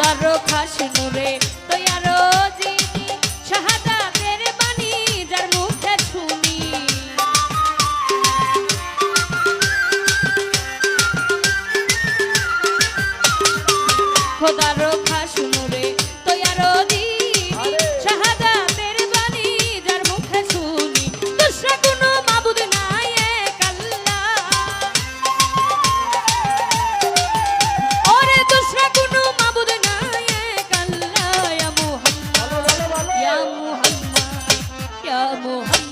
দর খাস নুরে তৈয়ারো যে মোহাম্মদ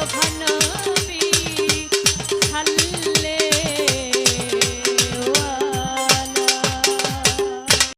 of Hannah.